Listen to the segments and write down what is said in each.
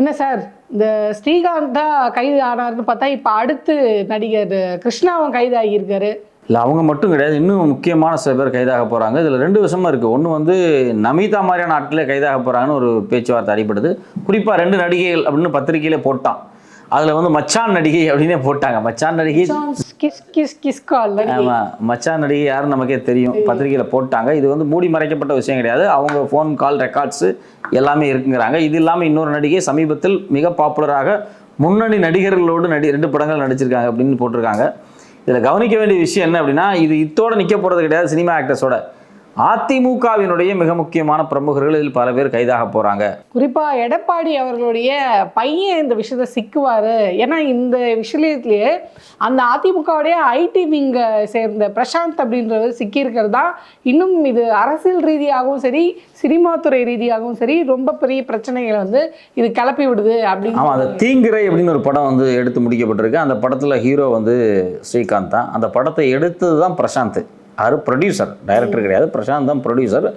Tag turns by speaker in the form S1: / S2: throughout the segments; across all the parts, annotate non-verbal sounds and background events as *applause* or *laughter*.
S1: என்ன சார் இந்த ஸ்ரீகாந்த் தான் கைது ஆனார்னு பார்த்தா இப்போ அடுத்து நடிகர் கிருஷ்ணாவும் கைது ஆகியிருக்காரு.
S2: இல்லை அவங்க மட்டும் கிடையாது. இன்னும் முக்கியமான சில பேர் கைதாக போகிறாங்க இதில் ரெண்டு விஷயமா இருக்குது ஒன்று வந்து நமிதா மாதிரியான ஆட்களே கைதாக போகிறாங்கன்னு ஒரு பேச்சுவார்த்தை அடிபடுது. குறிப்பாக ரெண்டு நடிகைகள் அப்படின்னு பத்திரிகையிலே போட்டான். அதில் வந்து மச்சான் நடிகை அப்படின்னே போட்டாங்க. மச்சான் நடிகை
S1: கிஸ் கிஸ் கிஸ் கால்
S2: ஆமாம் மச்சான் நடிகை யாருன்னு நமக்கே தெரியும். பத்திரிகையில் போட்டாங்க. இது வந்து மூடி மறைக்கப்பட்ட விஷயம் கிடையாது. அவங்க ஃபோன் கால் ரெக்கார்ட்ஸு எல்லாமே இருக்குங்கிறாங்க. இது இல்லாமல் இன்னொரு நடிகை சமீபத்தில் மிக பாப்புலராக முன்னணி நடிகர்களோடு நடி ரெண்டு படங்கள் நடிச்சிருக்காங்க அப்படின்னு போட்டிருக்காங்க. இதில் கவனிக்க வேண்டிய விஷயம் என்ன அப்படின்னா இது இத்தோட நிற்க போகிறது கிடையாது சினிமா ஆக்டர்ஸோட அதிமுகவினுடைய மிக முக்கியமான பிரமுகர்கள் இதில் பல பேர் கைதாக போகிறாங்க
S1: குறிப்பா எடப்பாடி அவர்களுடைய பையன் இந்த விஷயத்த சிக்குவாரு. ஏன்னா இந்த விஷயத்திலேயே அந்த அதிமுகவுடைய ஐடி விங்க சேர்ந்த பிரசாந்த் அப்படின்றவர் சிக்கியிருக்கிறது தான். இன்னும் இது அரசியல் ரீதியாகவும் சரி சினிமா துறை ரீதியாகவும் சரி ரொம்ப பெரிய பிரச்சனைகளை வந்து இது கிளப்பி விடுது அப்படின்னு
S2: ஆமாம் அந்த தீங்கிரை அப்படின்னு ஒரு படம் வந்து எடுத்து முடிக்கப்பட்டிருக்கு. அந்த படத்தில் ஹீரோ வந்து ஸ்ரீகாந்த் தான். அந்த படத்தை எடுத்தது தான் பிரசாந்த். அவர் ப்ரொடியூசர் டைரக்டர் கிடையாது. பிரசாந்த் தான் ப்ரொடியூசர்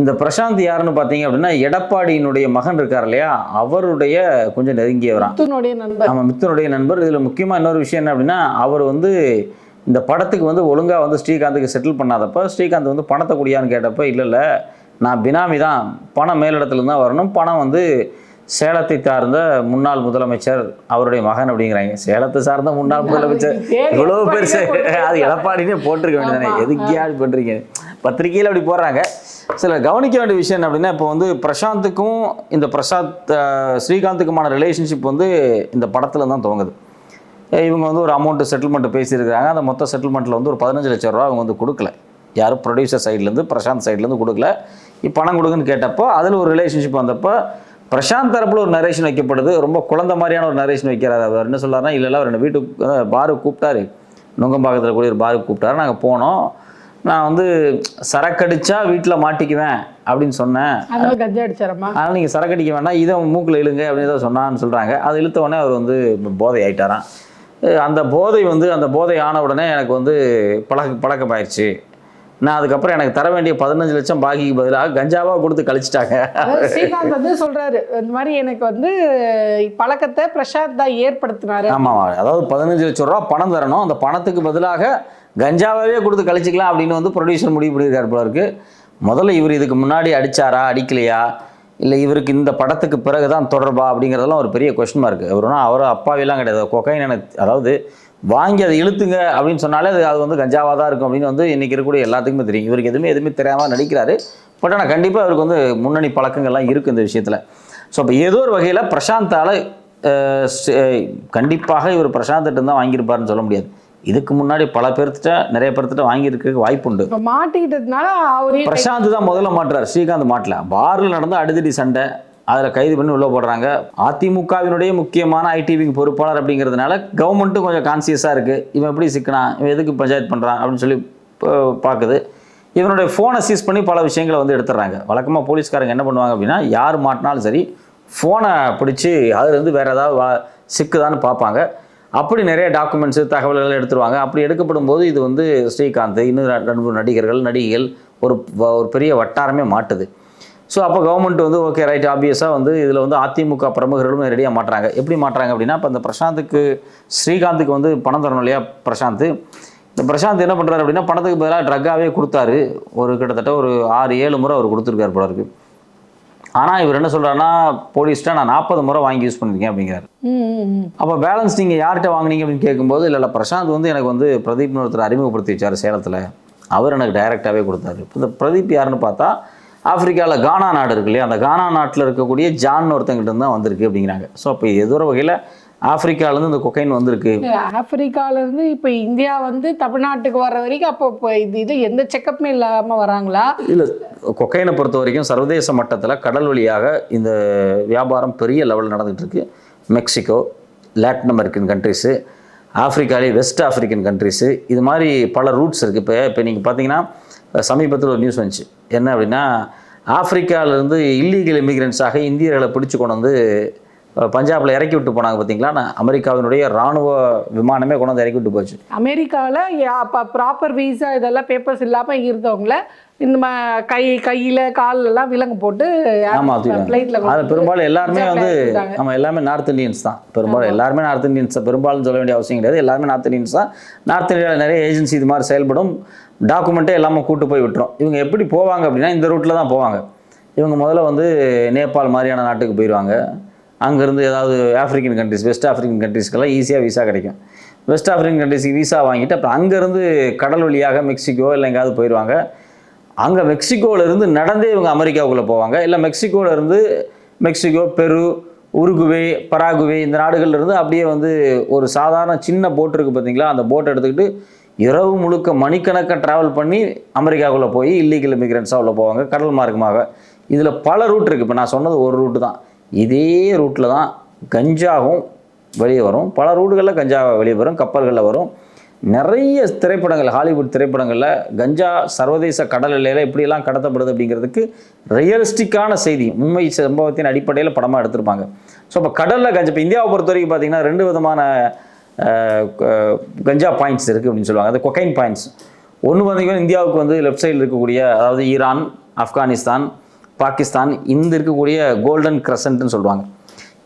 S2: இந்த பிரசாந்த் யாருன்னு பார்த்தீங்க அப்படின்னா எடப்பாடியினுடைய மகன் இருக்கார் இல்லையா? அவருடைய கொஞ்சம் நெருங்கியவரான்
S1: முத்துனுடைய நண்பர்.
S2: ஆமாம் மித்தனுடைய நண்பர். இதில் முக்கியமாக இன்னொரு விஷயம் என்ன அப்படின்னா அவர் வந்து இந்த படத்துக்கு வந்து ஒழுங்காக வந்து ஸ்ரீகாந்துக்கு செட்டில் பண்ணாதப்ப ஸ்ரீகாந்த் வந்து பணத்தை குடியான்னு கேட்டப்ப இல்லை இல்லை. நான் பினாமி தான். பணம் மேலிடத்துல தான் வரணும். பணம் வந்து சேலத்தை சார்ந்த முன்னாள் முதலமைச்சர் அவருடைய மகன் அப்படிங்கிறாங்க. சேலத்தை சார்ந்த முன்னாள் முதலமைச்சர்.
S1: பேர்
S2: இவ்வளோ பெருசு. அது எடப்பாடினே போட்டிருக்க வேண்டியதானே. எதுக்கு யாரு பண்ணுறீங்க பத்திரிக்கையில் அப்படி போடுறாங்க. சில கவனிக்க வேண்டிய விஷயம் என்ன அப்படின்னா இப்போ வந்து பிரசாந்துக்கும் இந்த பிரசாத் அஹ், ஸ்ரீகாந்துக்குமான ரிலேஷன்ஷிப் வந்து இந்த படத்தில் தான் துவங்குது. இவங்க வந்து ஒரு அமௌண்ட்டு செட்டில்மெண்ட் பேசியிருக்காங்க அந்த மொத்த செட்டில்மெண்ட்டில் வந்து ஒரு பதினஞ்சு லட்ச ரூபா அவங்க வந்து கொடுக்கல. யாரும் ப்ரொடியூசர் சைட்லேருந்து பிரசாந்த் சைட்லேருந்து கொடுக்கல. பணம் கொடுங்கன்னு கேட்டப்போ அதில் ஒரு ரிலேஷன்ஷிப் வந்தப்போ பிரசாந்த் தரப்புல ஒரு நரேஷன் வைக்கப்படுது. ரொம்ப குழந்தை மாதிரியான ஒரு நரேஷன் வைக்கிறாரு அவர். என்ன சொல்றாருன்னா இல்லை அவர் என்ன வீட்டுக்கு பாருக்கு கூப்பிட்டாரு. நுங்கம்பாக்கத்தில் கூடிய ஒரு பாருக்கு கூப்பிட்டாரு. நாங்கள் போனோம். நான் வந்து சரக்கடிச்சா வீட்டில் மாட்டிக்குவேன் அப்படின்னு சொன்னேன்.
S1: அதனால
S2: நீங்கள் சரக்கு அடிக்க வேண்டாம். இதை மூக்கில் இழுங்க அப்படின்னு ஏதோ சொன்னான்னு சொல்கிறாங்க அது இழுத்த உடனே அவர் வந்து போதை ஆயிட்டாராம் அந்த போதை வந்து அந்த போதை ஆன உடனே எனக்கு வந்து பழக்க பழக்கமாயிருச்சு. நான் அதுக்கப்புறம் எனக்கு தர வேண்டிய பதினஞ்சு லட்சம் பாக்கிக்கு பதிலாக கஞ்சாவாக கொடுத்து கழிச்சிட்டாங்க.
S1: ஸ்ரீகாந்த் வந்து சொல்றாரு இந்த மாதிரி எனக்கு வந்து பழக்கத்தை பிரசாந்த் தான் ஏற்படுத்தினாரு.
S2: ஆமாம் அதாவது பதினஞ்சு லட்சம் ரூபா பணம் தரணும். அந்த பணத்துக்கு பதிலாக கஞ்சாவே கொடுத்து கழிச்சிக்கலாம் அப்படின்னு வந்து ப்ரொடியூசர் முடிவு பண்ணியிருக்காரு போல இருக்கு. முதல்ல இவர் இதுக்கு முன்னாடி அடிச்சாரா அடிக்கலையா? இல்லை இவருக்கு இந்த படத்துக்கு பிறகு தான் தொடர்பா அப்படிங்கிறதெல்லாம் ஒரு பெரிய கொஸ்டின் மார்க் அவருனா அவர் அப்பாவிலாம் கிடையாது. கொக்கைன் எனக்கு அதாவது வாங்கி அதை இழுத்துங்க அப்படின்னு சொன்னாலே அது அது வந்து கஞ்சாவாக தான் இருக்கும் அப்படின்னு வந்து இன்றைக்கி இருக்கக்கூடிய எல்லாத்துக்குமே தெரியும். இவருக்கு எதுவுமே எதுவுமே தெரியாமல் நடிக்கிறாரு. பட் ஆனால் கண்டிப்பாக அவருக்கு வந்து முன்னணி பழக்கங்கள்லாம் இருக்குது இந்த விஷயத்தில். ஸோ அப்போ ஏதோ ஒரு வகையில் பிரசாந்தால் கண்டிப்பாக இவர் பிரசாந்த்கிட்ட தான் வாங்கியிருப்பாருன்னு சொல்ல முடியாது. இதுக்கு முன்னாடி பல பேர்த்திட்ட நிறைய பேர்த்திட்ட வாங்கியிருக்க வாய்ப்பு உண்டு.
S1: இப்ப மாட்டிக்கிட்டதுனால அவரையும்
S2: பிரசாந்த் தான் முதல்ல மாட்டுறார். ஸ்ரீகாந்த் மாட்டல. பாரில் நடந்த அடிதடி சண்டை. அதில் கைது பண்ணி உள்ளே போடுறாங்க. அதிமுகவினுடைய முக்கியமான ஐடிவிக்கு பொறுப்பாளர் அப்படிங்கிறதுனால கவர்மெண்ட்டும் கொஞ்சம் கான்சியஸாக இருக்குது இவன் எப்படி சிக்கினான்? இவன் எதுக்கு பஞ்சாயத்து பண்ணுறான் அப்படின்னு சொல்லி பா- பார்க்குது இவனுடைய ஃபோனை சீஸ் பண்ணி பல விஷயங்களை வந்து எடுத்துடுறாங்க. வழக்கமாக போலீஸ்காரங்க என்ன பண்ணுவாங்க அப்படின்னா யார் மாட்டினாலும் சரி ஃபோனை பிடிச்சி அதுலேருந்து வேறு ஏதாவது வா சிக்குதான்னு பார்ப்பாங்க. அப்படி நிறைய டாக்குமெண்ட்ஸு தகவல்கள் எடுத்துருவாங்க. அப்படி எடுக்கப்படும் போது இது வந்து ஸ்ரீகாந்த் இன்னும் ரெண்டு மூணு நடிகர்கள் நடிகைகள் ஒரு ஒரு பெரிய வட்டாரமே மாட்டுது. ஸோ அப்போ கவர்மெண்ட் வந்து ஓகே ரைட் ஆப்வியஸாக வந்து இதில் வந்து அதிமுக பிரமுகர்களும் ரெடியாக மாட்டுறாங்க. எப்படி மாட்டுறாங்க அப்படின்னா இப்போ இந்த பிரசாந்துக்கு ஸ்ரீகாந்துக்கு வந்து பணம் தரணும் இல்லையா பிரசாந்த்? இந்த பிரசாந்த் என்ன பண்ணுறாரு அப்படின்னா பணத்துக்கு பதிலாக ட்ரக்காகவே கொடுத்தாரு. ஒரு கிட்டத்தட்ட ஒரு ஆறு ஏழு முறை அவர் கொடுத்துருக்காரு போல இருக்கு. ஆனால் இவர் என்ன சொல்கிறாருன்னா போலீஸ்ட்ட நான் நாற்பது முறை வாங்கி யூஸ் பண்ணியிருக்கேன் அப்படிங்கிறாரு. அப்போ பேலன்ஸ் நீங்கள் யார்கிட்ட வாங்குனீங்க அப்படின்னு கேட்கும்போது இல்லை இல்லை பிரசாந்த் வந்து எனக்கு வந்து பிரதீப்னு ஒருத்தர் அறிமுகப்படுத்தி வச்சார் சேலத்தில். அவர் எனக்கு டைரெக்டாகவே கொடுத்தாரு. இப்ப இந்த பிரதீப் யாருன்னு பார்த்தா ஆப்பிரிக்காவில் கானா நாடு இருக்கு இல்லையா? அந்த கானா நாட்டில் இருக்கக்கூடிய ஜான் ஒருத்தங்கிட்ட இருந்து தான் வந்திருக்கு அப்படிங்கிறாங்க. ஸோ அப்போ ஏதோ ஒரு வகையில் ஆப்பிரிக்காலேருந்து இந்த கொக்கைன் வந்திருக்கு.
S1: ஆப்பிரிக்கால இருந்து இப்ப இந்தியா வந்து தமிழ்நாட்டுக்கு வர்ற வரைக்கும் அப்போ இப்போ இது இது எந்த செக்கப்புமே இல்லாம வராங்களா?
S2: இல்லை கொக்கைனை பொறுத்த வரைக்கும் சர்வதேச மட்டத்தில் கடல் வழியாக இந்த வியாபாரம் பெரிய லெவலில் நடந்துகிட்டு இருக்கு. மெக்சிகோ லாட்டின் அமெரிக்கன் கண்ட்ரிஸு ஆப்பிரிக்காலே வெஸ்ட் ஆப்பிரிக்கன் கண்ட்ரிஸு இது மாதிரி பல ரூட்ஸ் இருக்குது இப்போ இப்போ நீங்கள் பார்த்தீங்கன்னா சமீபத்தில் ஒரு நியூஸ் வந்துச்சு. என்ன அப்படின்னா ஆப்பிரிக்காவிலேருந்து இல்லீகல் இமிக்ரெண்ட்ஸாக இந்தியர்களை பிடிச்சு கொண்டு வந்து பஞ்சாப்ல இறக்கி விட்டு போனாங்க பார்த்தீங்களா நான் அமெரிக்காவினுடைய ராணுவ விமானமே கொண்டு வந்து இறக்கி விட்டு போச்சு.
S1: அமெரிக்காவில் ப்ராப்பர் வீசா இதெல்லாம் பேப்பர்ஸ் இல்லாமல் இருந்தவங்கள இந்த மா கை கையில் கால்லெல்லாம் விலங்கு போட்டு
S2: ஆமா தூக்கிட்டாங்க.
S1: ஃப்ளைட்டில்
S2: அது பெரும்பாலும் எல்லாருமே வந்து. நம்ம எல்லாமே நார்த் இந்தியன்ஸ் தான். பெரும்பாலும் எல்லாருமே நார்த் இந்தியன்ஸ் தான். பெரும்பாலும் சொல்ல வேண்டிய அவசியம் கிடையாது. எல்லாருமே நார்த் இந்தியன்ஸ் தான். நார்த் இந்தியாவில் நிறைய ஏஜென்சி இது மாதிரி செயல்படும். டாக்குமெண்ட்டே எல்லாமே கூட்டு போய் விட்டுரும். இவங்க எப்படி போவாங்க அப்படின்னா இந்த ரூட்டில் தான் போவாங்க. இவங்க முதல்ல வந்து நேபாள் மாதிரியான நாட்டுக்கு போயிடுவாங்க அங்கேருந்து ஏதாவது ஆஃப்ரிக்கன் கண்ட்ரிஸ் வெஸ்ட் ஆஃப்ரிக்கன் கண்ட்ரிஸ்க்கெல்லாம் ஈஸியாக விசா கிடைக்கும். வெஸ்ட் ஆஃப்ரிக்கன் கண்ட்ரிஸ்க்கு விசா வாங்கிட்டு அப்புறம் அங்கேருந்து கடல் வழியாக மெக்சிகோ இல்லை எங்கேயாவது போயிடுவாங்க அங்கே மெக்சிகோவிலேருந்து நடந்தே இவங்க அமெரிக்காவுக்குள்ளே போவாங்க. இல்லை மெக்சிகோவிலேருந்து மெக்சிகோ பெரு உருகுவே பராகுவே இந்த நாடுகள்லேருந்து அப்படியே வந்து ஒரு சாதாரண சின்ன போட் இருக்குது பார்த்தீங்களா? அந்த போட்டை எடுத்துக்கிட்டு இரவு முழுக்க மணிக்கணக்காக ட்ராவல் பண்ணி அமெரிக்காவுக்குள்ளே போய் இல்லீகல் இமிக்ரெண்ட்ஸாக உள்ள போவாங்க. கடல் மார்க்கமாக. இதில் பல ரூட் இருக்குது இப்போ நான் சொன்னது ஒரு ரூட்டு தான். இதே ரூட்டில் தான் கஞ்சாவும் வெளியே வரும். பல ரூட்டுகளில் கஞ்சா வெளியே வரும் கப்பல்களில் வரும். நிறைய திரைப்படங்கள் ஹாலிவுட் திரைப்படங்களில் கஞ்சா சர்வதேச கடல் எல்லையில் எப்படியெல்லாம் கடத்தப்படுது அப்படிங்கிறதுக்கு ரியலிஸ்டிக்கான செய்தி உண்மை சம்பவத்தின் அடிப்படையில் படமாக எடுத்திருப்பாங்க. ஸோ இப்போ கடலில் கஞ்சா இப்போ இந்தியாவை பொறுத்த வரைக்கும் பார்த்தீங்கன்னா ரெண்டு விதமான கஞ்சா பாயிண்ட்ஸ் இருக்குது அப்படின்னு சொல்லுவாங்க. அது கொக்கைன் பாயிண்ட்ஸ் ஒன்று பார்த்தீங்கன்னா இந்தியாவுக்கு வந்து லெஃப்ட் சைடில் இருக்கக்கூடிய அதாவது ஈரான் ஆப்கானிஸ்தான் பாகிஸ்தான் இந்த இருக்கக்கூடிய கோல்டன் கிரசன்ட்னு சொல்லுவாங்க.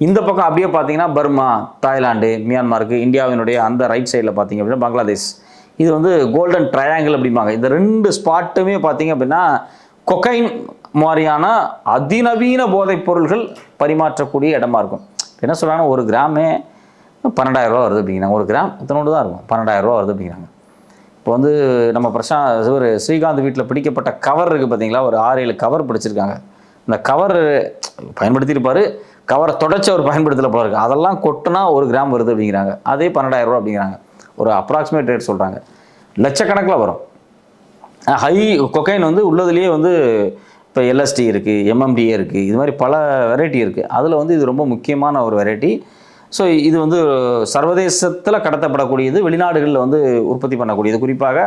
S2: இந்த பக்கம் அப்படியே பார்த்தீங்கன்னா பர்மா தாய்லாந்து மியான்மாருக்கு இந்தியாவினுடைய அந்த ரைட் சைடில் பார்த்தீங்க அப்படின்னா பங்களாதேஷ். இது வந்து கோல்டன் ட்ரையாங்கிள் அப்படிம்பாங்க. இந்த ரெண்டு ஸ்பாட்டுமே பார்த்தீங்க அப்படின்னா கொக்கைன் மாதிரியான அதிநவீன போதைப் பொருள்கள் பரிமாற்றக்கூடிய இடமா இருக்கும். என்ன சொல்கிறாங்கன்னா ஒரு கிராமே பன்னெண்டாயிரம் ரூபா வருது அப்படிங்கிறாங்க. ஒரு கிராம் இத்தனோடு தான் இருக்கும்? பன்னெண்டாயிரம் ரூபா வருது அப்படிங்கிறாங்க. இப்போ வந்து நம்ம பிரசாந்த் ஒரு ஸ்ரீகாந்த் வீட்டில் பிடிக்கப்பட்ட கவர் இருக்குது பார்த்தீங்களா? ஒரு ஆறு ஏழு கவர் பிடிச்சிருக்காங்க. இந்த கவர் பயன்படுத்தியிருப்பாரு கவரை தொடச்சி அவர் பயன்படுத்தல போல இருக்கு. அதெல்லாம் கொட்டுனா ஒரு கிராம் வருது அப்படிங்கிறாங்க. அதே பன்னெண்டாயிரம் ரூபா அப்படிங்கிறாங்க. ஒரு அப்ராக்சிமேட் ரேட் சொல்கிறாங்க லட்சக்கணக்கில் வரும். ஹை கொக்கைன் வந்து உள்ளதுலேயே வந்து இப்போ எல்எஸ்டி இருக்குது எம்எம்டிஏ இருக்குது இது மாதிரி பல வெரைட்டி இருக்குது அதில் வந்து இது ரொம்ப முக்கியமான ஒரு வெரைட்டி ஸோ இது வந்து சர்வதேசத்தில் கடத்தப்படக்கூடியது வெளிநாடுகளில் வந்து உற்பத்தி பண்ணக்கூடியது. குறிப்பாக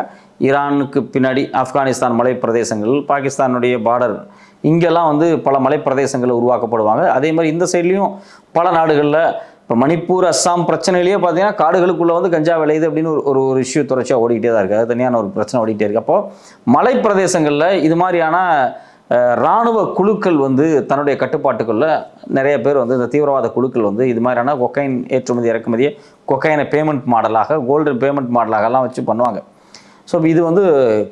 S2: ஈரானுக்கு பின்னாடி ஆப்கானிஸ்தான் மலை பிரதேசங்கள் பாகிஸ்தானுடைய பார்டர் இங்கெல்லாம் வந்து பல மலை பிரதேசங்கள் உருவாக்கப்படுவாங்க. அதே மாதிரி இந்த சைட்லேயும் பல நாடுகளில் இப்போ மணிப்பூர் அஸ்ஸாம் பிரச்சனையிலேயே பார்த்தீங்கன்னா காடுகளுக்குள்ளே வந்து கஞ்சா விளையுது அப்படின்னு ஒரு ஒரு இஷ்யூ தொடர்ச்சியாக ஓடிக்கிட்டே தான் இருக்குது அது தனியான ஒரு பிரச்சனை ஓடிக்கிட்டே இருக்குது அப்போது மலை பிரதேசங்களில் இது மாதிரியான இராணுவ குழுக்கள் வந்து தன்னுடைய கட்டுப்பாட்டுக்குள்ள நிறைய பேர் வந்து இந்த தீவிரவாத குழுக்கள் வந்து இது மாதிரியான கொக்கைன் ஏற்றுமதி இறக்குமதியை கொக்கைனை பேமெண்ட் மாடலாக கோல்டன் பேமெண்ட் மாடலாகலாம் வச்சு பண்ணுவாங்க. ஸோ இது வந்து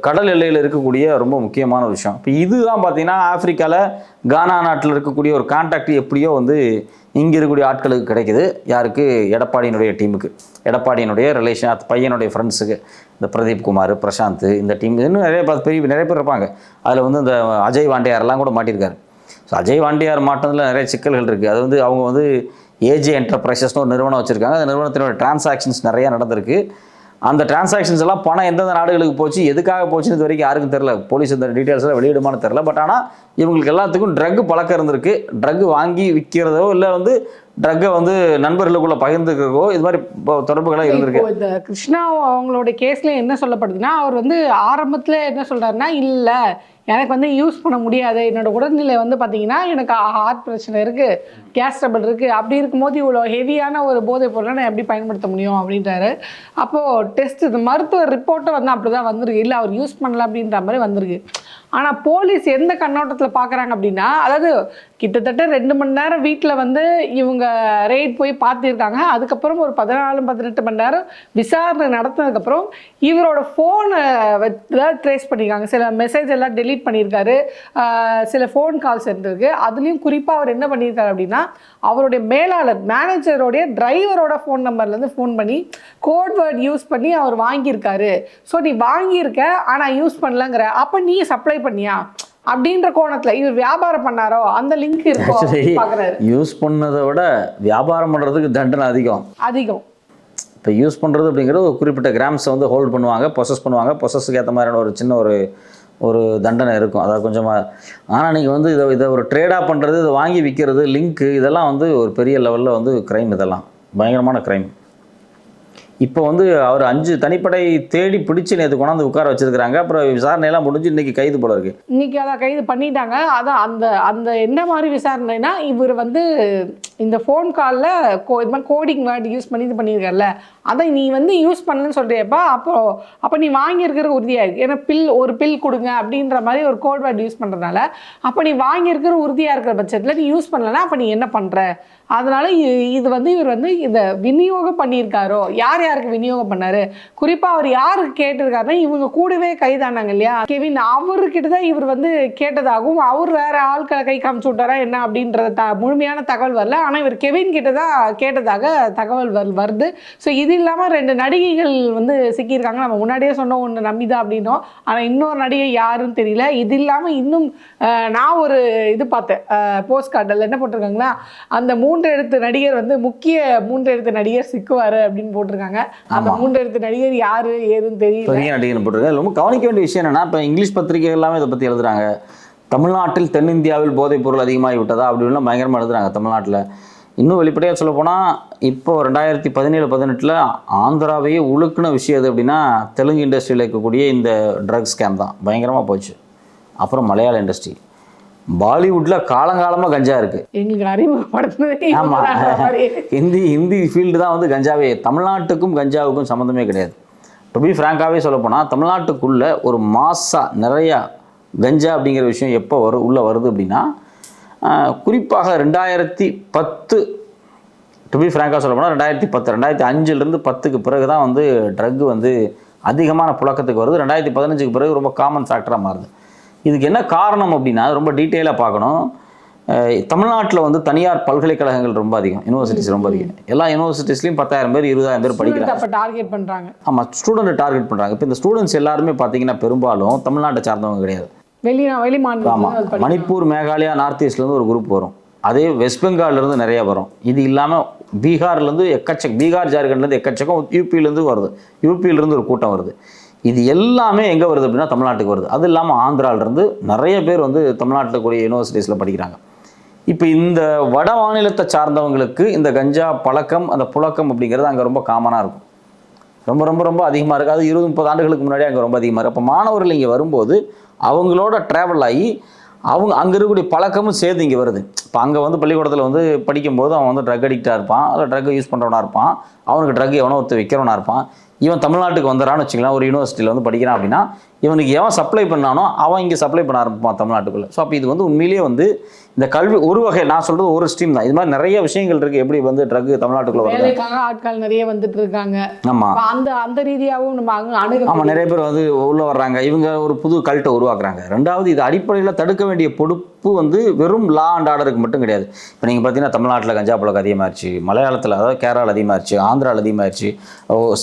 S2: கடல் எல்லையில் இருக்கக்கூடிய ரொம்ப முக்கியமான ஒரு விஷயம். இப்போ இதுதான் பார்த்தீங்கன்னா ஆஃப்ரிக்காவில் கானா நாட்டில் இருக்கக்கூடிய ஒரு கான்டாக்ட் எப்படியோ வந்து இங்கே இருக்கக்கூடிய ஆட்களுக்கு கிடைக்குது. யாருக்கு? எடப்பாடியினுடைய டீமுக்கு. எடப்பாடியினுடைய ரிலேஷன் பையனுடைய ஃப்ரெண்ட்ஸுக்கு இந்த பிரதீப் குமார் பிரசாந்த் இந்த டீம் இன்னும் நிறைய பெரிய நிறைய பேர் இருப்பாங்க. அதில் வந்து இந்த அஜய் வாண்டியாரெல்லாம் கூட மாட்டியிருக்காரு ஸோ அஜய் வாண்டியார் மாட்டத்தில் நிறைய சிக்கல்கள் இருக்குது அது வந்து அவங்க வந்து ஏஜே என்டர்பிரைசஸ்னு ஒரு நிறுவனம் வச்சுருக்காங்க. அந்த நிறுவனத்தினுடைய டிரான்சாக்ஷன்ஸ் நிறையா நடந்திருக்கு. அந்த டிரான்சாக்ஷன்ஸ் எல்லாம் பணம் எந்தெந்த நாடுகளுக்கு போச்சு எதுக்காக போச்சுன்னு இது வரைக்கும் யாருக்கும் தெரில போலீஸ் இந்த டீட்டெயில்ஸ் எல்லாம் வெளியிடுமான்னு தெரில பட் ஆனால் இவங்களுக்கு எல்லாத்துக்கும் ட்ரக் பழக்கம் இருந்திருக்கு. ட்ரக் வாங்கி விற்கிறதோ இல்லை வந்து ட்ரக்கை வந்து நண்பர்களுக்குள்ள பகிர்ந்துக்கிறதோ இது மாதிரி தொடர்புகளாக இருந்திருக்கு.
S1: இந்த கிருஷ்ணா அவங்களோட கேஸ்ல என்ன சொல்லப்படுதுன்னா அவர் வந்து ஆரம்பத்துல என்ன சொல்றாருன்னா இல்ல எனக்கு வந்து யூஸ் பண்ண முடியாது. என்னோட உடல்நிலை வந்து பாத்தீங்கன்னா எனக்கு ஹார்ட் பிரச்சனை இருக்கு. கேஸ் ட்ரபிள் இருக்குது அப்படி இருக்கும்போது இவ்வளோ ஹெவியான ஒரு போதைப் பொருளை நான் எப்படி பயன்படுத்த முடியும் அப்படின்றாரு. அப்போது டெஸ்ட் இது மருத்துவ ரிப்போர்ட்டும் வந்து அப்படி தான் வந்திருக்கு. இல்லை அவர் யூஸ் பண்ணல அப்படின்ற மாதிரி வந்திருக்கு. ஆனால் போலீஸ் எந்த கண்ணோட்டத்தில் பார்க்குறாங்க அப்படின்னா அதாவது கிட்டத்தட்ட ரெண்டு மணி நேரம் வீட்டில் வந்து இவங்க ரெய்ட் போய் பார்த்திருக்காங்க. அதுக்கப்புறம் ஒரு பதினாலு பதினெட்டு மணி நேரம் விசாரணை நடத்தினதுக்கப்புறம் இவரோட ஃபோனை தான் ட்ரேஸ் பண்ணியிருக்காங்க சில மெசேஜ் எல்லாம் டெலீட் பண்ணியிருக்காரு சில ஃபோன் கால்ஸ் இருந்திருக்கு. அதுலேயும் குறிப்பாக அவர் என்ன பண்ணியிருக்காரு அப்படின்னா அவருடைய மேலாளர் மேனேஜருடைய டிரைவரோட ஃபோன் நம்பர்லேருந்து ஃபோன் பண்ணி கோட் வேர்ட் யூஸ் பண்ணி அவர் வாங்கியிருக்காரு. ஸோ நீ வாங்கியிருக்க ஆனால் யூஸ் பண்ணலங்கிற. அப்போ நீ சப்ளை பண்ணியா? அப்படின்ற கோணத்தில் இவர் வியாபாரம் பண்ணாரோ? அந்த லிங்க் இருக்கோ?
S2: ஆக்சுவலி
S1: பார்க்குறாரு
S2: யூஸ் பண்ணதை விட வியாபாரம் பண்ணுறதுக்கு தண்டனை அதிகம்.
S1: அதிகம்.
S2: இப்போ யூஸ் பண்ணுறது அப்படிங்கிறது ஒரு குறிப்பிட்ட கிராம்ஸை வந்து ஹோல்ட் பண்ணுவாங்க பொசஸ் பண்ணுவாங்க. பொசஸுக்கு ஏற்ற மாதிரியான ஒரு சின்ன ஒரு ஒரு தண்டனை இருக்கும். அதாவது கொஞ்சமாக ஆனால் நீங்கள் வந்து இதை இதை ஒரு ட்ரேடாக பண்ணுறது இதை வாங்கி விற்கிறது லிங்க்கு இதெல்லாம் வந்து ஒரு பெரிய லெவலில் வந்து க்ரைம் இதெல்லாம். பயங்கரமான க்ரைம் இப்போ வந்து அவர் அஞ்சு தனிப்படை தேடி பிடிச்சு நேற்று கொண்டாந்து உட்கார வச்சிருக்கிறாங்க. அப்புறம் விசாரணை எல்லாம் முடிஞ்சு இன்னைக்கு கைது போல இருக்கு.
S1: இன்னைக்கு அதை கைது பண்ணிட்டாங்க. அதான் அந்த அந்த என்ன மாதிரி விசாரணைனா இவர் வந்து இந்த ஃபோன் காலில் கோ இது மாதிரி கோடிங் வேர்டு யூஸ் பண்ணி இது பண்ணியிருக்காருல்ல. அதை நீ வந்து யூஸ் பண்ணலன்னு சொல்றியப்பா. அப்போ அப்போ நீ வாங்கியிருக்கிற உறுதியாக இருக்கு ஏன்னா பில் ஒரு பில் கொடுங்க அப்படின்ற மாதிரி ஒரு கோட் வேர்டு யூஸ் பண்ணுறதுனால அப்போ நீ வாங்கியிருக்கிற உறுதியாக இருக்கிற பட்சத்தில் நீ யூஸ் பண்ணலன்னா அப்போ நீ என்ன பண்ணுற அதனால இ- இது வந்து இவர் வந்து இதை விநியோகம் பண்ணியிருக்காரோ யார் யாருக்கு விநியோகம் பண்ணாரு? குறிப்பாக அவர் யாருக்கு கேட்டிருக்காருன்னா இவங்க கூடவே கைதானாங்க இல்லையா? கெவின் அவர்கிட்ட தான் இவர் வந்து கேட்டதாகவும் அவர் வேற ஆட்களை கை காமிச்சு விட்டாரா என்ன அப்படின்றத த முழுமையான தகவல் வரல. ஆனால் இவர் கெவின் கிட்ட தான் கேட்டதாக தகவல் வர் வருது. ஸோ இது இல்லாமல் ரெண்டு நடிகைகள் வந்து சிக்கியிருக்காங்க. நம்ம முன்னாடியே சொன்னோம் ஒன்று நம்பிதா அப்படின்னோம். ஆனால் இன்னொரு நடிகை யாருன்னு தெரியல. இது இல்லாமல் இன்னும் நான் ஒரு இது பார்த்தேன். போஸ்ட் கார்டில் என்ன போட்டிருக்காங்கன்னா அந்த மூணு எழுத்து நடிகர் வந்து முக்கிய மூன்று எழுத்து நடிகர் சிக்குவாரு அப்படின்னு போட்டிருக்காங்க. அந்த மூன்று எழுத்து நடிகர் யாரு ஏதுன்னு தெரியல.
S2: பெரிய நடிகர் போட்டிருக்காங்க. ரொம்ப கவனிக்க வேண்டிய விஷயம் என்னன்னா இப்போ இங்கிலீஷ் பத்திரிகை எல்லாமே இதை பற்றி எழுதுறாங்க. தமிழ்நாட்டில் தென்னிந்தியாவில் போதைப் பொருள் அதிகமாகி விட்டதா அப்படின்லாம் பயங்கரமாக எழுதுறாங்க தமிழ்நாட்டில். இன்னும் வெளிப்படையாக சொல்ல போனால் இப்போ ரெண்டாயிரத்தி பதினேழு பதினெட்டில் ஆந்திராவையே உழுக்குன விஷயம் எது அப்படின்னா தெலுங்கு இண்டஸ்ட்ரியில் இருக்கக்கூடிய இந்த ட்ரக் ஸ்கேம் தான். பயங்கரமாக போச்சு. அப்புறம் மலையாள இண்டஸ்ட்ரி பாலிவுட்டில் காலங்காலமாக கஞ்சா இருக்குது
S1: எங்களுக்கு அறிமுகப்படுத்தினது
S2: ஆமா. ஹிந்தி ஹிந்தி ஃபீல்டு தான் வந்து கஞ்சாவே தமிழ்நாட்டுக்கும் கஞ்சாவுக்கும் சம்மந்தமே கிடையாது. டு பி ஃப்ராங்காகவே சொல்லப்போனால் தமிழ்நாட்டுக்குள்ள ஒரு மாசா நிறையா கஞ்சா அப்படிங்கிற விஷயம் எப்போ வரும் உள்ளே வருது அப்படின்னா குறிப்பாக ரெண்டாயிரத்தி பத்து டு பி ஃப்ராங்காக சொல்ல போனால் ரெண்டாயிரத்தி பத்து ரெண்டாயிரத்தி அஞ்சுலேருந்து பத்துக்கு பிறகு தான் வந்து ட்ரக் வந்து அதிகமான புழக்கத்துக்கு வருது. ரெண்டாயிரத்தி பதினஞ்சுக்கு பிறகு ரொம்ப காமன் ஃபேக்டராக மாறுது. இதுக்கு என்ன காரணம் அப்படின்னா ரொம்ப டீட்டெயிலாக பார்க்கணும். தமிழ்நாட்டில் வந்து தனியார் பல்கலைக்கழகங்கள் ரொம்ப அதிகம் யூனிவர்சிட்டிஸ் ரொம்ப அதிகம். எல்லா யூனிவர்சிட்டிஸ்லையும் பத்தாயிரம் பேர் இருபதாயிரம் பேர் படிக்கிறாங்க.
S1: அப்ப டார்கெட் பண்றாங்க.
S2: ஆமாம் ஸ்டூடெண்ட்டை டார்கெட் பண்ணுறாங்க இப்போ இந்த ஸ்டூடெண்ட்ஸ் எல்லாருமே பார்த்தீங்கன்னா பெரும்பாலும் தமிழ்நாட்டை சார்ந்தவங்க கிடையாது.
S1: வெளி வெளி
S2: ஆமாம் மணிப்பூர் மேகாலயா நார்த் ஈஸ்ட்லேருந்து ஒரு குரூப் வரும். அதே வெஸ்ட் பெங்கால்லேருந்து நிறைய வரும். இது இல்லாமல் பீகார்லேருந்து எக்கச்சக்க பீகார் ஜார்க்கண்ட்லேருந்து எக்கச்சக்கம் யூபியிலேருந்து வருது. யூபியிலேருந்து ஒரு கூட்டம் வருது. இது எல்லாமே எங்கே வருது அப்படின்னா தமிழ்நாட்டுக்கு வருது. அது இல்லாமல் ஆந்திராவிலேருந்து நிறைய பேர் வந்து தமிழ்நாட்டில் கூடிய யூனிவர்சிட்டிஸில் படிக்கிறாங்க. இப்போ இந்த வட மாநிலத்தை சார்ந்தவங்களுக்கு இந்த கஞ்சா பழக்கம் அந்த புழக்கம் அப்படிங்கிறது அங்கே ரொம்ப காமனாக இருக்கும். ரொம்ப ரொம்ப ரொம்ப அதிகமாக இருக்குது அது இருபது முப்பது ஆண்டுகளுக்கு முன்னாடி அங்கே ரொம்ப அதிகமாக இருக்குது அப்போ மாணவர்கள் இங்கே வரும்போது அவங்களோட ட்ராவல் ஆகி அவங்க அங்கே இருக்கக்கூடிய பழக்கமும் சேர்த்து இங்கே வருது. இப்போ அங்கே வந்து பள்ளிக்கூடத்தில் வந்து படிக்கும்போது அவன் வந்து ட்ரக் அடிக்டாக இருப்பான். அதில் ட்ரக் யூஸ் பண்ணுறவனாக இருப்பான். அவனுக்கு ட்ரக் எவனோ ஒருத்தர் விற்கிறவனாக இருப்பான். இவன் தமிழ்நாட்டுக்கு வந்துடான்னு வச்சுக்கலாம் ஒரு யூனிவர்சிட்டியில் வந்து படிக்கிறான் அப்படின்னா இவனுக்கு எவன் சப்ளை பண்ணானோ அவன் இங்கே சப்ளை பண்ண ஆரம்பிப்பான் தமிழ்நாட்டுக்குள்ளே. ஸோ அப்போ இது வந்து உண்மையிலேயே வந்து இந்த கல்வி ஒரு வகை நான் சொல்கிறது ஒரு ஸ்ட்ரீம் தான். இது மாதிரி நிறைய விஷயங்கள் இருக்குது எப்படி வந்து ட்ரக் தமிழ்நாட்டுக்குள்ளே வருது?
S1: ஆட்கள் நிறைய வந்துட்டு இருக்காங்க. அப்ப அந்த அந்த ரீதியாகவும் நம்ம அங்க அணுக
S2: ஆமாம் நிறைய பேர் வந்து உள்ளே வர்றாங்க. இவங்க ஒரு புது கல்ட்டை உருவாக்குறாங்க. ரெண்டாவது இது அடிப்படையில் தடுக்க வேண்டிய பொறுப்பு வந்து வெறும் லா அண்ட் ஆர்டருக்கு மட்டும் கிடையாது. இப்போ நீங்கள் பார்த்தீங்கன்னா தமிழ்நாட்டில் கஞ்சா பழக்கம் அதிகமாகிடுச்சு மலையாளத்தில் அதாவது கேரளாவில் அதிகமாகிடுச்சு ஆந்திராவில் அதிகமாகிடுச்சு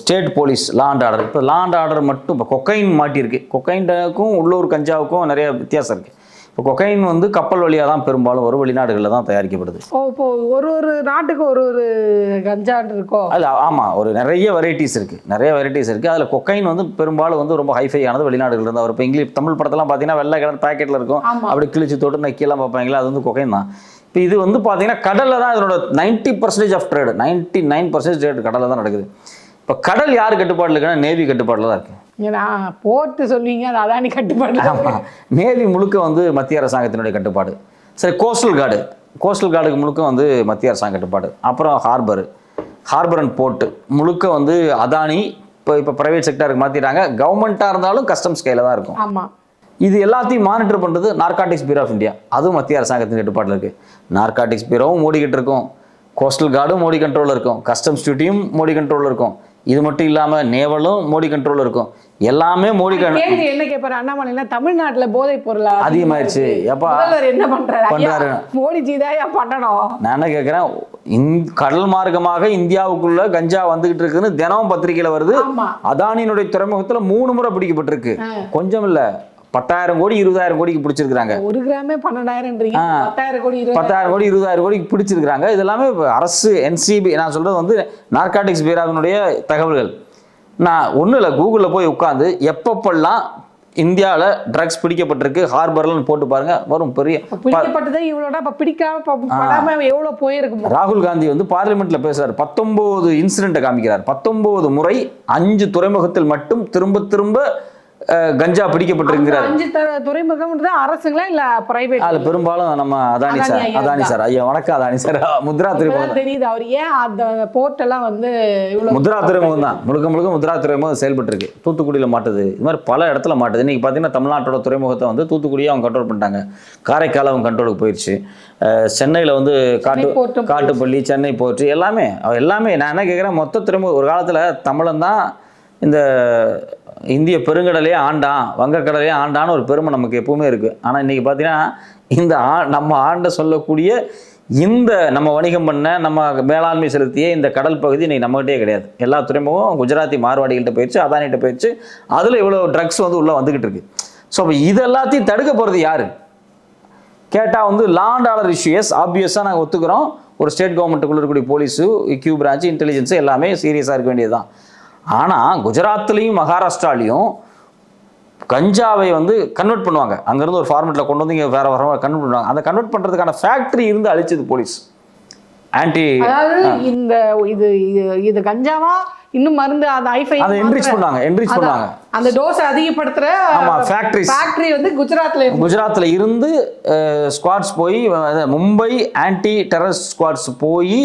S2: state police law and order இப்போ லா அண்ட் ஆர்டர் மட்டும் இப்போ கொக்கைன் மாட்டியிருக்கு. கொக்கைனுக்கும் உள்ளூர் கஞ்சாவுக்கும் நிறைய வித்தியாசம் இருக்குது இப்போ கொக்கைன் வந்து கப்பல் வழியாக தான் பெரும்பாலும் வரும். வெளிநாடுகளில் தான் தயாரிக்கப்படுது.
S1: ஓ இப்போ ஒரு ஒரு நாட்டுக்கு ஒரு ஒரு கஞ்சான் இருக்கோ?
S2: அது ஆமாம் ஒரு நிறைய வெரைட்டிஸ் இருக்குது நிறைய வெரைட்டிஸ் இருக்குது அதில் கொக்கைன் வந்து பெரும்பாலும் வந்து ரொம்ப ஹைஃபை ஆனது வெளிநாடுகள் இருந்து வரும். இப்போ இங்கிலீஷ் தமிழ் படத்தெல்லாம் பார்த்தீங்கன்னா வெள்ளை கலர் பேக்கெட்டில் இருக்கும். அப்படி கிழிச்சு தொட்டு நக்கியெல்லாம் பார்ப்பாங்களா அது வந்து கொக்கைன் தான். இப்போ இது வந்து பார்த்தீங்கன்னா கடலில் தான் இதனோட ninety percentage of trade ninety nine percentage trade கடலில் தான் நடக்குது. இப்போ கடல் யார் கட்டுப்பாட்டில் இருக்குன்னா நேவி கட்டுப்பாட்டில் தான் இருக்குது
S1: ஏன்னா போர்ட்டு சொல்வீங்க அது அதானி கட்டுப்பாடு?
S2: ஆமாம் நேவி முழுக்க வந்து மத்திய அரசாங்கத்தினுடைய கட்டுப்பாடு. சரி கோஸ்டல் கார்டு கோஸ்டல் கார்டுக்கு முழுக்க வந்து மத்திய அரசாங்க கட்டுப்பாடு. அப்புறம் ஹார்பர் ஹார்பர் அண்ட் போர்ட்டு முழுக்க வந்து அதானி இப்போ இப்போ ப்ரைவேட் செக்டருக்கு மாற்றிட்டாங்க கவர்மெண்ட்டாக இருந்தாலும் கஸ்டம்ஸ் கையில் தான் இருக்கும்.
S1: ஆமா.
S2: இது எல்லாத்தையும் மானிட்டர் பண்ணுறது நார்காட்டிக்ஸ் பியூரோ ஆஃப் இந்தியா அதுவும் மத்திய அரசாங்கத்தின் கட்டுப்பாட்டில் இருக்குது நார்காட்டிக்ஸ் பியூரோவும் மோடி கிட்ட இருக்கும். கோஸ்டல் கார்டும் மோடி கண்ட்ரோலில் இருக்கும். கஸ்டம்ஸ் டியூட்டியும் மோடி கண்ட்ரோலில் இருக்கும். இது மட்டும் இல்லாமல் நேவலும் மோடி கண்ட்ரோலில் இருக்கும். எல்லாமே மோடி
S1: கேள்வி என்ன கேட்பாரு அண்ணாமலைனா தமிழ்நாட்டுல போதைப் பொருள்
S2: அதிகமாயிருச்சு. எப்பா?
S1: என்ன பண்றாரு. மோடிஜி தான் பண்ணணும்?
S2: நான் என்ன கேட்குறேன் இந் கடல் மார்க்கமாக இந்தியாவுக்குள்ள கஞ்சா வந்துகிட்டு இருக்குன்னு தினம் பத்திரிக்கையில வருது. அதானியினுடைய துறைமுகத்துல மூணு முறை பிடிக்கப்பட்டிருக்கு. கொஞ்சம் இல்ல. பத்தாயிரம் கோடி இருபதாயிரம் கோடிக்கு பிடிச்சிருக்காங்க
S1: ஒரு கிராமே பன்னெண்டாயிரம்ன்றீங்க. பத்தாயிரம் கோடி
S2: பத்தாயிரம் கோடி இருபதாயிரம் கோடிக்கு பிடிச்சிருக்காங்க இது எல்லாமே இப்ப அரசு என்சிபி நான் சொல்றது வந்து நார்காட்டிக்ஸ் பீராவினுடைய தகவல்கள். நான் ஒன்றும் இல்லை கூகுளில் போய் உட்காந்து எப்பப்பெல்லாம் இந்தியாவில் ட்ரக்ஸ் பிடிக்கப்பட்டிருக்கு ஹார்பர்லன்னு போட்டு பாருங்க வரும் பெரிய
S1: பிடிக்கப்பட்டதே இவ்வளோனா இப்ப பிடிக்காம எவ்வளவு போயிருக்கும்
S2: ராகுல் காந்தி வந்து பார்லிமெண்ட்ல பேசுறாரு. பத்தொன்பது இன்சிடென்ட்டை காமிக்கிறார். பத்தொன்பது முறை அஞ்சு துறைமுகத்தில் மட்டும் திரும்ப திரும்ப கஞ்சா பிடிக்கப்பட்டிருக்கிறார்.
S1: அஞ்சு துறைமுகம் அரசுங்களா இல்ல பிரைவேட்
S2: அதுல பெரும்பாலும் நம்ம அதானி சார்
S1: அதானி
S2: சார். ஐயா வணக்கம் அதானி சார். *laughs* முத்ரா துறைமுகம்
S1: தெரியுது அவர் ஏன் அந்த போர்ட் எல்லாம் வந்து
S2: முத்ரா துறைமுகம் தான். முழுக்க முழுக்க முத்ரா துறைமுகம் செயல்பட்டு இருக்கு தூத்துக்குடியில் மாட்டுது. இது மாதிரி பல இடத்துல மாட்டுது. இன்னைக்கு பார்த்தீங்கன்னா தமிழ்நாட்டோட துறைமுகத்தை வந்து தூத்துக்குடியை அவங்க கண்ட்ரோல் பண்ணிட்டாங்க. காரைக்கால் அவங்க கண்ட்ரோலுக்கு போயிடுச்சு சென்னையில் வந்து காட்டு காட்டுப்பள்ளி சென்னை போர்ட்டு எல்லாமே எல்லாமே. நான் என்ன கேட்குறேன் மொத்த துறைமுகம் ஒரு காலத்தில் தமிழன் தான் இந்த இந்திய பெருங்கடலையே ஆண்டான் வங்கக்கடலையே ஆண்டான்னு ஒரு பெருமை நமக்கு எப்பவுமே இருக்குது ஆனால் இன்றைக்கி பார்த்தீங்கன்னா இந்த ஆ நம்ம ஆண்ட சொல்லக்கூடிய இந்த நம்ம வணிகம் பண்ண நம்ம மேலாண்மை செலுத்திய இந்த கடல் பகுதி இன்றைக்கி நம்மகிட்டே கிடையாது. எல்லா துறைமுகம் குஜராத்தி மார்வாடிகள்கிட்ட போயிடுச்சு அதானிகிட்ட போயிடுச்சு. அதில் இவ்வளோ ட்ரக்ஸ் வந்து உள்ளே வந்துக்கிட்டு இருக்கு. ஸோ அப்போ இதெல்லாத்தையும் தடுக்க போகிறது யார்? கேட்டால் வந்து லாண்ட் ஆர்டர் இஷ்யூஸ் ஆப்வியஸாக நாங்கள் ஒத்துக்கிறோம். ஒரு ஸ்டேட் கவர்மெண்ட்டுக்குள்ள இருக்கக்கூடிய போலீஸு கியூ பிரான்ச்சு இன்டெலிஜென்ஸு எல்லாமே சீரியஸாக இருக்க வேண்டியது தான் ஆனால் குஜராத்லேயும் மகாராஷ்டிராலையும் கஞ்சாவை வந்து கன்வெர்ட் பண்ணுவாங்க. அங்கேருந்து ஒரு ஃபார்மெட்டில் கொண்டு வந்து இங்கே வேற வர கன்வெர்ட் பண்ணுவாங்க. அந்த கன்வெர்ட் பண்ணுறதுக்கான ஃபேக்ட்ரி இருந்து அழிச்சது போலீஸ் ஆன்டி
S1: அதாவது இந்த இது இது- கஞ்சாவா? இன்னும் மருந்து அந்த ஐஃபை
S2: அதை enrich பண்ணுவாங்க, enrich பண்ணுவாங்க.
S1: அந்த டோஸ் அதிகப்படுத்துற
S2: ஆமா, factories.
S1: ஃபேக்டரி வந்து குஜராத்ல இருக்கு
S2: குஜராத்தில் இருந்து ஸ்குவாட்ஸ் போய் மும்பை ஆன்டி டெரரிஸ்ட் ஸ்குவாட்ஸ் போய்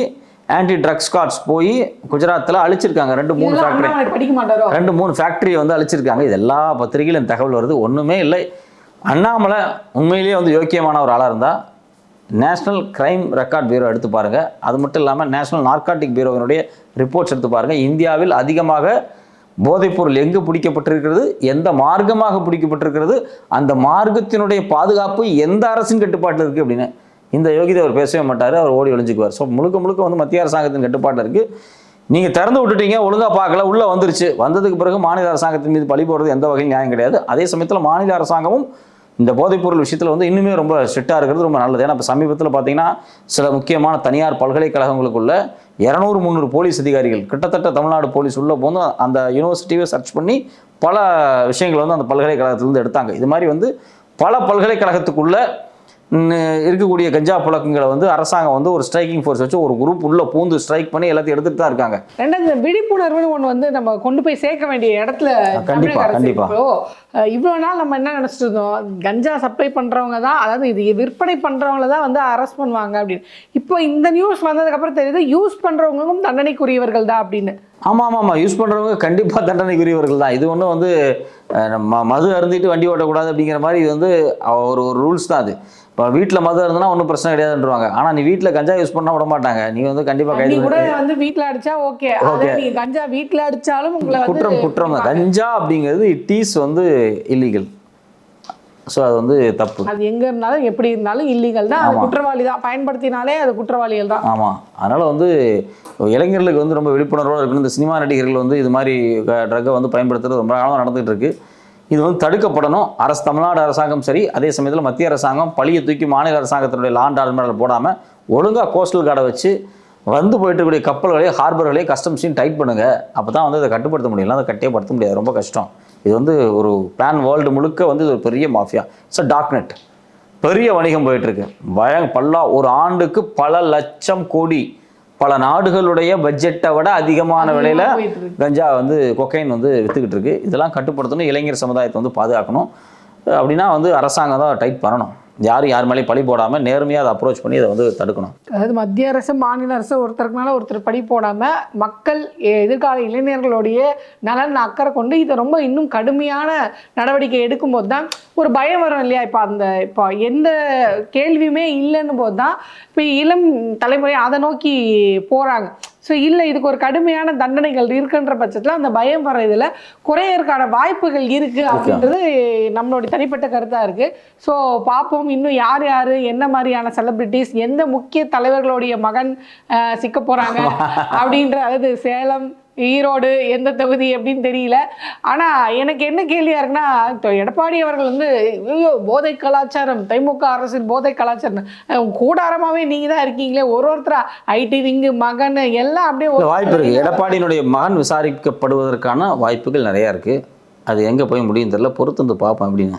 S2: ஆன்டி ட்ரக் ஸ்குவாட்ஸ் போய் குஜராத்தில் அழிச்சிருக்காங்க. ரெண்டு மூணு ஃபேக்ட்ரி
S1: அண்ணாமலை படிக்க மாட்டாரோ?
S2: ரெண்டு மூணு ஃபேக்ட்ரியை வந்து அழிச்சிருக்காங்க. இது எல்லா பத்திரிகையிலும் தகவல் வருது. ஒன்றுமே இல்லை. அண்ணாமலை உண்மையிலேயே வந்து யோக்கியமான ஒரு ஆளாக இருந்தால் நேஷ்னல் கிரைம் ரெக்கார்ட் பியூரோ எடுத்து பாருங்கள் அது மட்டும் இல்லாமல் நேஷ்னல் நார்காட்டிக் பியூரோவினுடைய ரிப்போர்ட்ஸ் எடுத்து பாருங்கள் இந்தியாவில் அதிகமாக போதைப்பொருள் எங்கு பிடிக்கப்பட்டிருக்கிறது? எந்த மார்க்கமாக பிடிக்கப்பட்டிருக்கிறது? அந்த மார்க்கத்தினுடைய பாதுகாப்பு எந்த அரசின் கட்டுப்பாட்டில் இருக்குது அப்படின்னு இந்த யோகிதை அவர் பேசவே மாட்டார் அவர் ஓடி ஒளிஞ்சுக்குவார். ஸோ முழுக்க முழுக்க வந்து மத்திய அரசாங்கத்தின் கட்டுப்பாட்டில் இருக்குது நீங்கள் திறந்து விட்டுட்டீங்க ஒழுங்காக பார்க்கல உள்ளே வந்துருச்சு. வந்ததுக்கு பிறகு மாநில அரசாங்கத்தின் மீது பழி போடுறது எந்த வகையும் நியாயம் கிடையாது. அதே சமயத்தில் மாநில அரசாங்கமும் இந்த போதைப்பொருள் விஷயத்தில் வந்து இன்னுமே ரொம்ப ஸ்ட்ரிக்டாக இருக்கிறது ரொம்ப நல்லது. ஏன்னா இப்போ சமீபத்தில் பார்த்தீங்கன்னா சில முக்கியமான தனியார் பல்கலைக்கழகங்களுக்குள்ள இரநூறு முந்நூறு போலீஸ் அதிகாரிகள் கிட்டத்தட்ட தமிழ்நாடு போலீஸ் உள்ளே போந்து அந்த யூனிவர்சிட்டியை சர்ச் பண்ணி பல விஷயங்கள் வந்து அந்த பல்கலைக்கழகத்திலேருந்து எடுத்தாங்க. இது மாதிரி வந்து பல பல்கலைக்கழகத்துக்குள்ள இருக்கக்கூடிய கஞ்சா புழக்கங்களை வந்து அரசாங்கம் வந்து ஒரு ஸ்ட்ரைக்கிங் ஃபோர்ஸ் வச்சு ஒரு குரூப் உள்ள பூந்து ஸ்ட்ரைக் பண்ணி எல்லாத்தையும் எடுத்துட்டு தான் இருக்காங்க.
S1: ரெண்டாவது இந்த விழிப்புணர்வுன்னு ஒன்று வந்து நம்ம கொண்டு போய் சேர்க்க வேண்டிய இடத்துல
S2: கண்டிப்பா,
S1: தமிழக அரசு
S2: கண்டிப்பா.
S1: இப்போ அஹ், இவ்வளவு நாள் நம்ம என்ன நினைச்சிட்டு இருந்தோம்? கஞ்சா சப்ளை பண்றவங்க தான் அதாவது இது விற்பனை பண்றவங்கள தான் வந்து அரெஸ்ட் பண்ணுவாங்க அப்படின்னு. இப்போ இந்த நியூஸ் வந்ததுக்கு அப்புறம் தெரியுது யூஸ் பண்றவங்களும் தண்டனைக்குரியவர்கள் தான் அப்படின்னு.
S2: ஆமாம் ஆமாம் ஆமாம் யூஸ் பண்ணுறவங்க கண்டிப்பாக தண்டனைக்குரியவர்கள் தான். இது ஒன்றும் வந்து மது அருந்திட்டு வண்டி ஓட்டக்கூடாது அப்படிங்கிற மாதிரி இது வந்து ஒரு ஒரு ரூல்ஸ் தான் அது. இப்போ வீட்டில் மது இருந்தனா ஒன்றும் பிரச்சனை கிடையாதுன்றவாங்க. ஆனால் நீ வீட்டில் கஞ்சா யூஸ் பண்ணால் விட மாட்டாங்க. நீ வந்து கண்டிப்பாக
S1: நீ
S2: கைது
S1: கூட வந்து வீட்ல அடிச்சா ஓகே அதே நீங்க கஞ்சா வீட்ல அடிச்சாலும் உங்களை
S2: குற்றம் குற்றம் கஞ்சா அப்படிங்கிறது இட் இஸ் வந்து இல்லீகல் ஸோ அது வந்து தப்பு.
S1: அது எங்க இருந்தாலும் எப்படி இருந்தாலும் இல்லீகல் தான். அது. குற்றவாளி தான். பயன்படுத்தினாலே அது குற்றவாளிகள் தான்.
S2: ஆமாம் அதனால் வந்து இளைஞர்களுக்கு வந்து ரொம்ப விழிப்புணர்வோடு இருக்கணும். இந்த சினிமா நடிகர்கள் வந்து இது மாதிரி ட்ரக்கை வந்து பயன்படுத்துறது ரொம்ப காலம் நடந்துகிட்டு இருக்கு. இது வந்து தடுக்கப்படணும். அரசு தமிழ்நாடு அரசாங்கம் சரி அதே சமயத்தில் மத்திய அரசாங்கம் பழியை தூக்கி மாநில அரசாங்கத்தினுடைய லாண்ட் ஆர்டர் மேலே போடாமல் ஒழுங்காக கோஸ்டல் கார்டை வச்சு வந்து போயிட்டு இருக்கக்கூடிய கப்பல்களையும் ஹார்பர்களையும் கஸ்டம்ஸையும் டைட் பண்ணுங்கள் அப்போ தான் வந்து அதை கட்டுப்படுத்த முடியல அதை கட்டே படுத்த முடியாது. ரொம்ப கஷ்டம். இது வந்து ஒரு பேன் வேர்ல்டு முழுக்க வந்து இது ஒரு பெரிய mafia it's a dark net பெரிய வணிகம் போயிட்டுருக்கு. பய பல்லா ஒரு ஆண்டுக்கு பல லட்சம் கோடி பல நாடுகளுடைய பட்ஜெட்டை விட அதிகமான விலையில. கஞ்சா வந்து கொக்கைன் வந்து வித்துக்கிட்டு இருக்கு. இதெல்லாம் கட்டுப்படுத்தணும் இளைஞர் சமுதாயத்தை வந்து பாதுகாக்கணும். அப்படின்னா வந்து அரசாங்கம் தான் டைட் பண்ணணும். யாரும் யார் மேலேயும் பழி போடாமல் நேர்மையாக அதை அப்ரோச் பண்ணி அதை வந்து தடுக்கணும்.
S1: அதாவது மத்திய அரசு மாநில அரசு ஒருத்தருக்கு மேலே ஒருத்தர் படி போடாமல் மக்கள் எ- எதிர்கால இளைஞர்களுடைய நலன் அக்கறை கொண்டு இதை ரொம்ப இன்னும் கடுமையான நடவடிக்கை எடுக்கும்போது தான் ஒரு பயம் வரும் இல்லையா? இப்போ அந்த இப்போ எந்த கேள்வியுமே இல்லைன்னு போது தான் இப்போ இளம் தலைமுறை அதை நோக்கி போகிறாங்க ஸோ இல்லை இதுக்கு ஒரு கடுமையான தண்டனைகள் இருக்குன்ற பட்சத்தில் அந்த பயம் வர இதில் குறையறதுக்கான வாய்ப்புகள் இருக்கு அப்படின்றது நம்மளுடைய தனிப்பட்ட கருத்தாக இருக்கு. ஸோ பார்ப்போம் இன்னும் யார் யார் என்ன மாதிரியான செலிபிரிட்டிஸ் எந்த முக்கிய தலைவர்களுடைய மகன் சிக்க போறாங்க *laughs* அப்படின்ற அதாவது சேலம் ஈரோடு எந்த தொகுதி அப்படின்னு தெரியல. ஆனால் எனக்கு என்ன கேள்வியாக இருக்குன்னா இப்போ எடப்பாடி அவர்கள் வந்து ஐயோ போதை கலாச்சாரம் திமுக அரசின் போதை கலாச்சாரம் கூடாரமாகவே நீங்கள் தான் இருக்கீங்களே ஒரு ஒருத்தரா ஐடி விங்கு மகன் எல்லாம் அப்படியே ஒரு-
S2: வாய்ப்பு இருக்குது எடப்பாடியினுடைய மகன் விசாரிக்கப்படுவதற்கான வாய்ப்புகள் நிறையா இருக்குது அது எங்கே போய் முடியும் தெரியல பொறுத்து வந்து பார்ப்போம் அப்படின்னு.